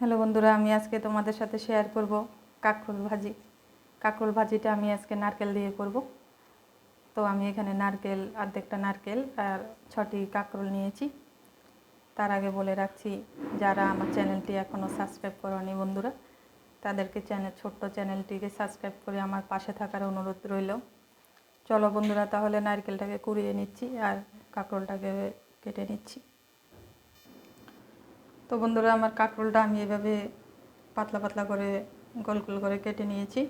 Hello বন্ধুরা, আমি আজকে তোমাদের সাথে শেয়ার করব কাঁকরোল ভাজি। কাঁকরোল ভাজিটা আমি আজকে নারকেল দিয়ে করব। তো আমি এখানে নারকেল, অর্ধেকটা নারকেল আর ছটি কাঁকরোল নিয়েছি। তার আগে বলে রাখছি, যারা আমার চ্যানেলটি এখনও সাবস্ক্রাইব করনি বন্ধুরা, তাদেরকে চ্যানেল ছোট্ট চ্যানেলটিকে সাবস্ক্রাইব করে আমার পাশে থাকার অনুরোধ রইল। চলো বন্ধুরা, তাহলে নারকেলটাকে কুড়িয়ে নিচ্ছি আর কাঁকরোলটাকে কেটে নিচ্ছি। তো বন্ধুরা, আমার কাঁকরোলটা আমি এভাবে পাতলা পাতলা করে গোল গোল করে কেটে নিয়েছি।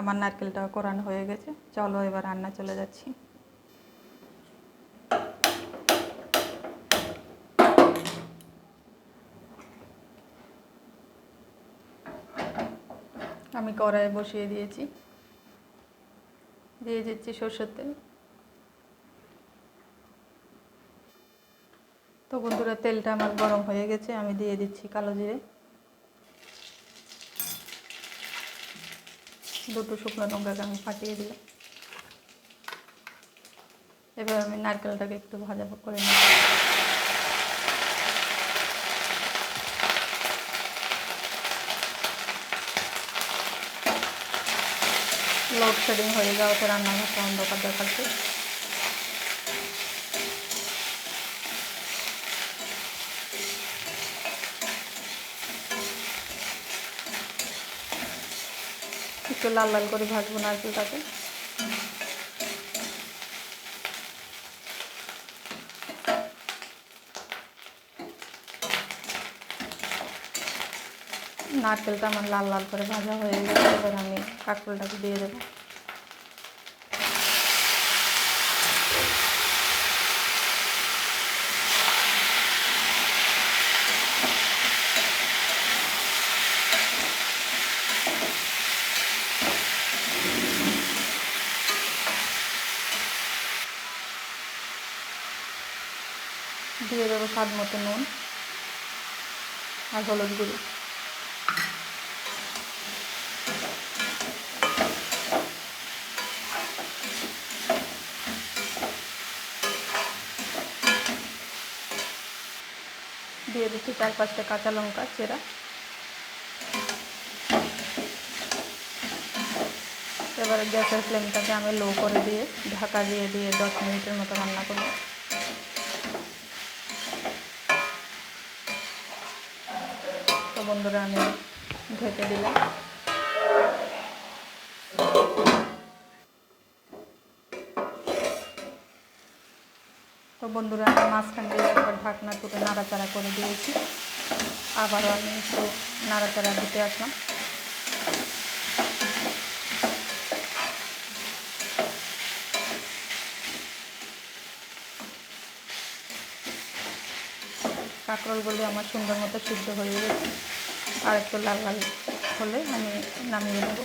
আমার নারকেলটা কোরানো হয়ে গেছে। চলো এবার রান্না চলে যাচ্ছি। আমি কড়াইয়ে বসিয়ে দিয়েছি। দিয়ে দিচ্ছি সর্ষের তেল। তো বন্ধুরা, তেলটা আমার গরম হয়ে গেছে, আমি দিয়ে দিচ্ছি কালো জিরে। দুটো শুকনো লঙ্কাকে আমি ফাটিয়ে দিলাম। এবার আমি নারকেলটাকে একটু ভাজা করে নিই লোডশেডিং হয়ে যাওয়াতে রান্নাঘরটা অন্ধকার দেখাচ্ছে। একটু লাল লাল করে ভাজবো নারকেলটাকে। নারকেলটা আমার লাল লাল করে ভাজা হয়ে গেছে, এবার আমি কাঁকরোলটাকে দিয়ে দেবো। দিয়ে দেবো স্বাদ মতো নুন আর হলুদ গুঁড়ো। দিয়ে দিচ্ছি চার পাঁচটা কাঁচা লঙ্কা চেরা। এবারে গ্যাসের ফ্লেমটাকে আমি লো করে দিয়ে ঢাকা দিয়ে দিয়ে দশ মিনিটের মতো রান্না করব। বন্ধুরা, আমি ঢেকে দিলাম। তো বন্ধুরা, আমি মাঝখান দিয়ে একবার ঢাকনা তুলে নাড়াচাড়া করে দিয়েছি। আবারও আমি একটু নাড়াচাড়া দিতে আসলাম। কাঁকরোলগুলি আমার সুন্দর মতো সিদ্ধ হয়ে গেছে। আর একটু লাল লাল হলে আমি নামিয়ে নেব।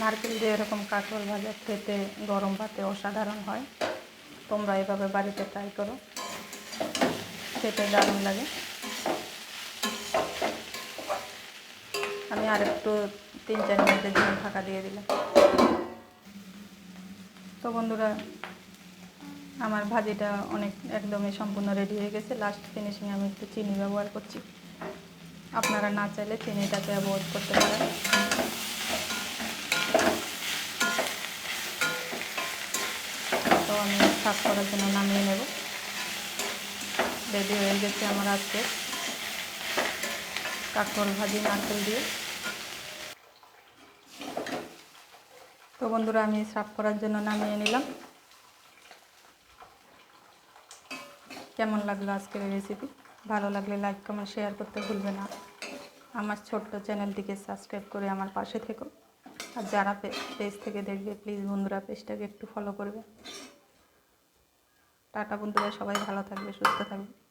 নারকেল দিয়ে এরকম কাঁকরোল ভাজা খেতে গরম ভাতে অসাধারণ হয়। তোমরা এভাবে বাড়িতে ট্রাই করো। খেতে দারুণ লাগে। আমি আর একটু তিন চার মিনিটের জন্য ঢাকা দিয়ে দিলাম। তো বন্ধুরা আমার ভাজিটা অনেক একদমই সম্পূর্ণ রেডি হয়ে গেছে। লাস্ট ফিনিশিং আমি একটু চিনি ব্যবহার করছি। আপনারা না চাইলে চিনিটাকে অ্যাভয়েড করতে পারেন। তো আমি সাফ করার জন্য নামিয়ে নেব। রেডি হয়ে গেছে আমার আজকে কাঁকরোল ভাজি নারকেল দিয়ে। তো বন্ধুরা, আমি সাফ করার জন্য নামিয়ে নিলাম। কেমন লাগল আজকের রেসিপি ভালো লাগলে লাইক কমেন্ট শেয়ার করতে ভুলবে না। আমার ছোট্ট চ্যানেলটিকে সাবস্ক্রাইব করে আমার পাশে থেকো। আর যারা পেজ থেকে দেখবে প্লিজ বন্ধুরা পেজটাকে একটু ফলো করবে। টাটা বন্ধুরা, সবাই ভালো থাকবে, সুস্থ থাকবে।